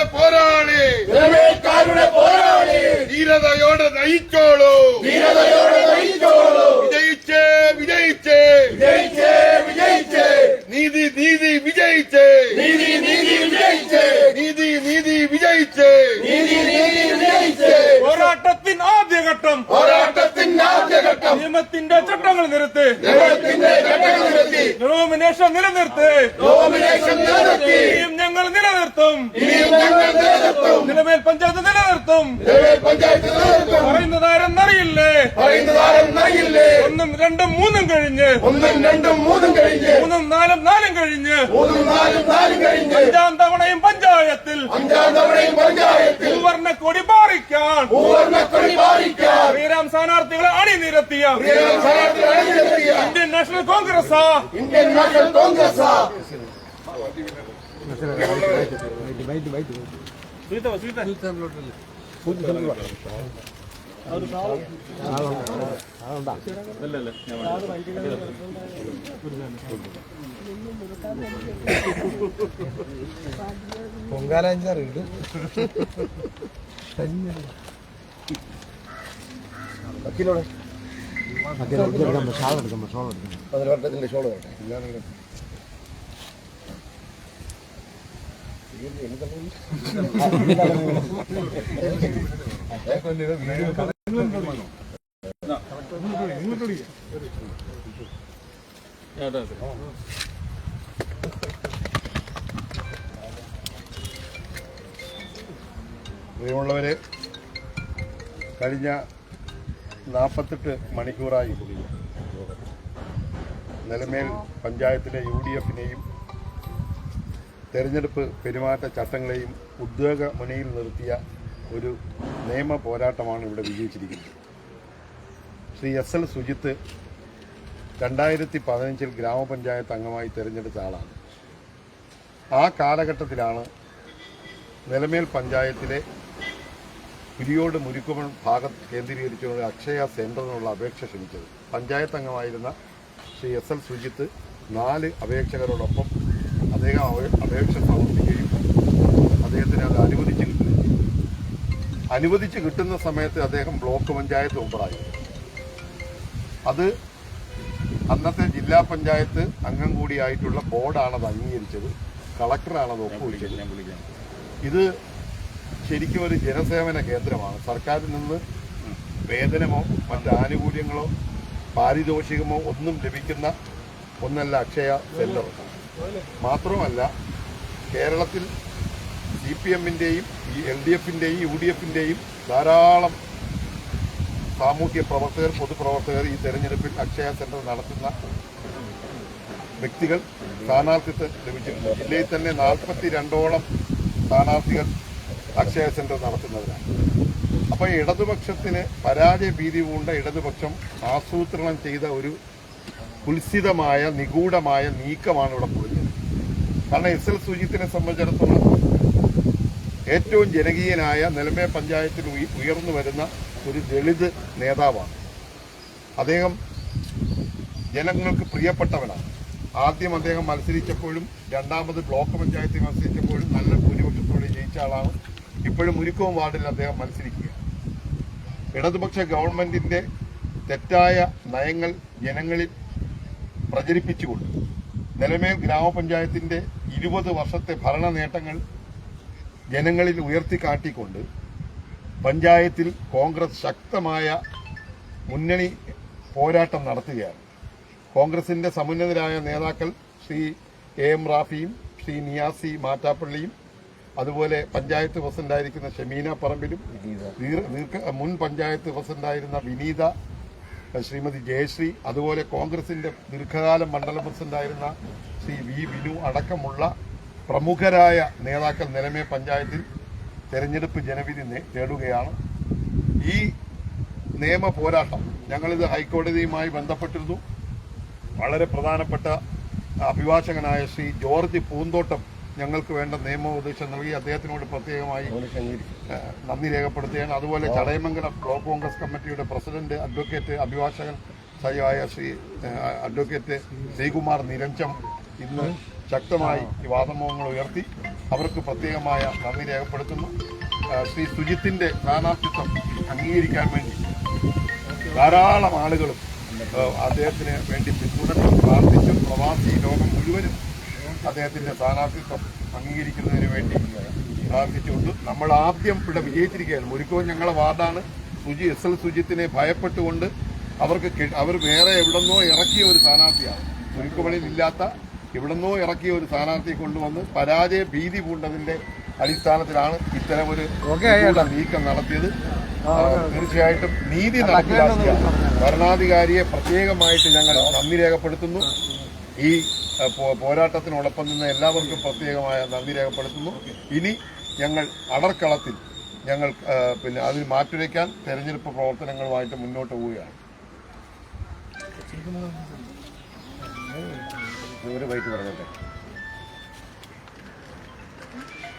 നിലമേൽക്കാരുടെ പോരാളി നിലമേൽക്കാരുടെ പോരാളി ധീരതയോടെ നയിച്ചോളൂ. ധീരതയോടെ നയിച്ചോളൂ. വിജയിച്ചേ വിജയിച്ചേ. വിജയിച്ചേ വിജയിച്ചേ. നീതി നീതി വിജയിച്ചേ. നീതി നീതി വിജയിച്ചേ. നീതി നീതി വിജയിച്ചേ. നീതി നീതി വിജയിച്ചേ. പോരാട്ടത്തിൻ ആദ്യഘട്ടം. പോരാട്ടത്തിൻ ആദ്യഘട്ടം. നിയമത്തിന്റെ ചട്ടങ്ങൾ നിരത്ത്. നിയമത്തിന്റെ ചട്ടങ്ങൾ നിരത്തി. നോമിനേഷൻ നിലനിർത്ത്. നോമിനേഷൻ നിലനിർത്തി. ഞങ്ങൾ നിലനിർത്തും. നിലമേൽ പഞ്ചായത്ത് നിലനിർത്തും. പറയുന്നതാരെന്നറിയില്ലേ പറയുന്നതാരെന്നറിയില്ലേ ഒന്നും രണ്ടും മൂന്നും കഴിഞ്ഞ് ഒന്നും രണ്ടും മൂന്നും കഴിഞ്ഞ് മൂന്നും നാലും നാലും കഴിഞ്ഞ് മൂന്നും നാലും നാലും കഴിഞ്ഞ് അഞ്ചാം തവണയും പഞ്ചായത്തിൽ അഞ്ചാം തവണയും പഞ്ചായത്തിൽ സുവർണ കൊടി പാറിക്കാൻ മൂവർണ കൊടി പാറിക്കാൻ ശ്രീറാം സ്ഥാനാർത്ഥികളെ അണിനിരത്തിയ സ്ഥാനാർത്ഥി അണിനിരത്തിയ Indian National Congress Indian National Congress പൊങ്കാലഞ്ചാറുണ്ട് പതിനെട്ടത്തിന്റെ ഷോൾ വരട്ടെ പ്രിയമുള്ളവരെ കഴിഞ്ഞ നാൽപ്പത്തെട്ട് മണിക്കൂറായി നിലമേൽ പഞ്ചായത്തിലെ യു ഡി എഫിനെയും തെരഞ്ഞെടുപ്പ് പെരുമാറ്റ ചട്ടങ്ങളെയും ഉദ്യോഗ മുനയിൽ നിർത്തിയ ഒരു നിയമ പോരാട്ടമാണ് ഇവിടെ വിജയിച്ചിരിക്കുന്നത്. ശ്രീ എസ് എൽ സുജിത്ത് രണ്ടായിരത്തി പതിനഞ്ചിൽ ഗ്രാമപഞ്ചായത്ത് അംഗമായി തിരഞ്ഞെടുത്ത ആളാണ്. ആ കാലഘട്ടത്തിലാണ് നിലമേൽ പഞ്ചായത്തിലെ കുരിയോട് മുരിക്കുമൺ ഭാഗം കേന്ദ്രീകരിച്ചുകൊണ്ട് അക്ഷയ സെന്ററിനുള്ള അപേക്ഷ ക്ഷണിച്ചത്. പഞ്ചായത്ത് അംഗമായിരുന്ന ശ്രീ എസ് എൽ സുജിത്ത് നാല് അപേക്ഷകരോടൊപ്പം അദ്ദേഹം അപേക്ഷ സമർപ്പിക്കുകയും അദ്ദേഹത്തിന് അത് അനുവദിച്ച് കിട്ടുകയും. അനുവദിച്ച് കിട്ടുന്ന സമയത്ത് അദ്ദേഹം ബ്ലോക്ക് പഞ്ചായത്ത് മെമ്പറായി. അത് അന്നത്തെ ജില്ലാ പഞ്ചായത്ത് അംഗം കൂടിയായിട്ടുള്ള ബോർഡാണ് അത് അംഗീകരിച്ചത് കളക്ടറാണ് അത് ഒപ്പുവെച്ചത് ഇത് ശരിക്കും ഒരു ജനസേവന കേന്ദ്രമാണ്. സർക്കാരിൽ നിന്ന് വേതനമോ മറ്റ് ആനുകൂല്യങ്ങളോ പാരിതോഷികമോ ഒന്നും ലഭിക്കുന്ന ഒന്നല്ല അക്ഷയ സെന്റർ. മാത്രമല്ല കേരളത്തിൽ സി പി എമ്മിന്റെയും ഈ എൽ ഡി എഫിന്റെയും യു ഡി എഫിന്റെയും ധാരാളം സാമൂഹ്യ പ്രവർത്തകർ പൊതുപ്രവർത്തകർ ഈ തെരഞ്ഞെടുപ്പിൽ അക്ഷയ സെന്റർ നടത്തുന്ന വ്യക്തികൾ സ്ഥാനാർത്ഥിത്വം ലഭിച്ചിട്ടുണ്ട്. ജില്ലയിൽ തന്നെ നാൽപ്പത്തി രണ്ടോളം സ്ഥാനാർത്ഥികൾ അക്ഷയ സെന്റർ നടത്തുന്നവരാണ്. അപ്പോൾ ഇടതുപക്ഷത്തിന് പരാജയ ഭീതി പൂണ്ട ഇടതുപക്ഷം ആസൂത്രണം ചെയ്ത ഒരു കുൽസിതമായ നിഗൂഢമായ നീക്കമാണ് ഇവിടെ പൊളിഞ്ഞത്. കാരണം എസ് എൽ സുജിത്തിനെ സംബന്ധിച്ചിടത്തോളം ഏറ്റവും ജനകീയനായ നിലമേ പഞ്ചായത്തിൽ ഉയ- ഉയർന്നു വരുന്ന ഒരു ദളിത് നേതാവാണ്. അദ്ദേഹം ജനങ്ങൾക്ക് പ്രിയപ്പെട്ടവനാണ്. ആദ്യം അദ്ദേഹം മത്സരിച്ചപ്പോഴും രണ്ടാമത് ബ്ലോക്ക് പഞ്ചായത്തിൽ മത്സരിച്ചപ്പോഴും നല്ല ഭൂരിപക്ഷത്തോടെ ജയിച്ച ആളാണ്. ഇപ്പോഴും മുരുക്കവും വാർഡിൽ അദ്ദേഹം മത്സരിക്കുക ഇടതുപക്ഷ ഗവൺമെന്റിന്റെ തെറ്റായ നയങ്ങൾ ജനങ്ങളിൽ പ്രചരിപ്പിച്ചുകൊണ്ട് നിലമേൽ ഗ്രാമപഞ്ചായത്തിന്റെ ഇരുപത് വർഷത്തെ ഭരണ നേട്ടങ്ങൾ ജനങ്ങളിൽ ഉയർത്തിക്കാട്ടിക്കൊണ്ട് പഞ്ചായത്തിൽ കോൺഗ്രസ് ശക്തമായ മുന്നണി പോരാട്ടം നടത്തുകയാണ്. കോൺഗ്രസിന്റെ സമുന്നതരായ നേതാക്കൾ ശ്രീ എ എം റാഫിയും ശ്രീ നിയാസി മാറ്റാപ്പള്ളിയും അതുപോലെ പഞ്ചായത്ത് പ്രസിഡന്റായിരിക്കുന്ന ഷമീന പറമ്പിലും മുൻ പഞ്ചായത്ത് പ്രസിഡന്റായിരുന്ന വിനീത ശ്രീമതി ജയശ്രീ അതുപോലെ കോൺഗ്രസിന്റെ ദീർഘകാലം മണ്ഡലം പ്രസിഡന്റായിരുന്ന ശ്രീ വി വിനു അടക്കമുള്ള പ്രമുഖരായ നേതാക്കൾ നിലമേ പഞ്ചായത്തിൽ തെരഞ്ഞെടുപ്പ് ജനവിധി തേടുകയാണ് ഈ നിയമ പോരാട്ടം ഞങ്ങളിത് ഹൈക്കോടതിയുമായി ബന്ധപ്പെട്ടിരുന്നു. വളരെ പ്രധാനപ്പെട്ട അഭിഭാഷകനായ ശ്രീ ജോർജ് പൂന്തോട്ടം ഞങ്ങൾക്ക് വേണ്ട നിയമോപദേശം നൽകി അദ്ദേഹത്തിനോട് പ്രത്യേകമായി നന്ദി രേഖപ്പെടുത്തുകയാണ്. അതുപോലെ ചടയമംഗലം ബ്ലോക്ക് കോൺഗ്രസ് കമ്മിറ്റിയുടെ പ്രസിഡന്റ് അഡ്വക്കേറ്റ് അഭിഭാഷകൻ സഹായ ശ്രീ അഡ്വക്കേറ്റ് ശ്രീകുമാർ നിരഞ്ജം ഇന്ന് ശക്തമായി ഈ വാദമുഖങ്ങൾ ഉയർത്തി. അവർക്ക് പ്രത്യേകമായ നന്ദി രേഖപ്പെടുത്തുന്നു. ശ്രീ സുജിത്തിന്റെ സ്ഥാനാർത്ഥിത്വം അംഗീകരിക്കാൻ വേണ്ടി ധാരാളം ആളുകളും അദ്ദേഹത്തിന് വേണ്ടി പിന്തുണ പ്രാർത്ഥിച്ചു. പ്രവാസി ലോകം മുഴുവനും അദ്ദേഹത്തിന്റെ സ്ഥാനാർത്ഥിത്വം അംഗീകരിക്കുന്നതിന് വേണ്ടി പ്രാർത്ഥിച്ചുകൊണ്ട് നമ്മൾ ആദ്യം ഇവിടെ വിജയിച്ചിരിക്കുകയാണ്. മുരുക്കവും ഞങ്ങളെ വാർഡാണ്. സുജി എസ് എൽ സുജിത്തിനെ ഭയപ്പെട്ടുകൊണ്ട് അവർക്ക് അവർ വേറെ എവിടെന്നോ ഇറക്കിയ ഒരു സ്ഥാനാർത്ഥിയാണ്. മുരുക്കുമണിയിൽ ഇല്ലാത്ത എവിടെന്നോ ഇറക്കിയ ഒരു സ്ഥാനാർത്ഥിയെ കൊണ്ടുവന്ന് പരാജയ ഭീതി പൂണ്ടതിന്റെ അടിസ്ഥാനത്തിലാണ് ഇത്തരമൊരു ഒരു നീക്കം നടത്തിയത്. തീർച്ചയായിട്ടും നീതി നടപ്പിലാക്കിയ ഭരണാധികാരിയെ പ്രത്യേകമായിട്ട് ഞങ്ങൾ നന്ദി രേഖപ്പെടുത്തുന്നു. ഈ പോരാട്ടത്തിനോടൊപ്പം നിന്ന് എല്ലാവർക്കും പ്രത്യേകമായ നന്ദി രേഖപ്പെടുത്തുന്നു. ഇനി ഞങ്ങൾ അടർക്കളത്തിൽ ഞങ്ങൾ പിന്നെ അതിന് മാറ്റുരയ്ക്കാൻ തെരഞ്ഞെടുപ്പ് പ്രവർത്തനങ്ങളുമായിട്ട് മുന്നോട്ട് പോവുകയാണ്. ഒരു വൈറ്റ് പറഞ്ഞോട്ടെ.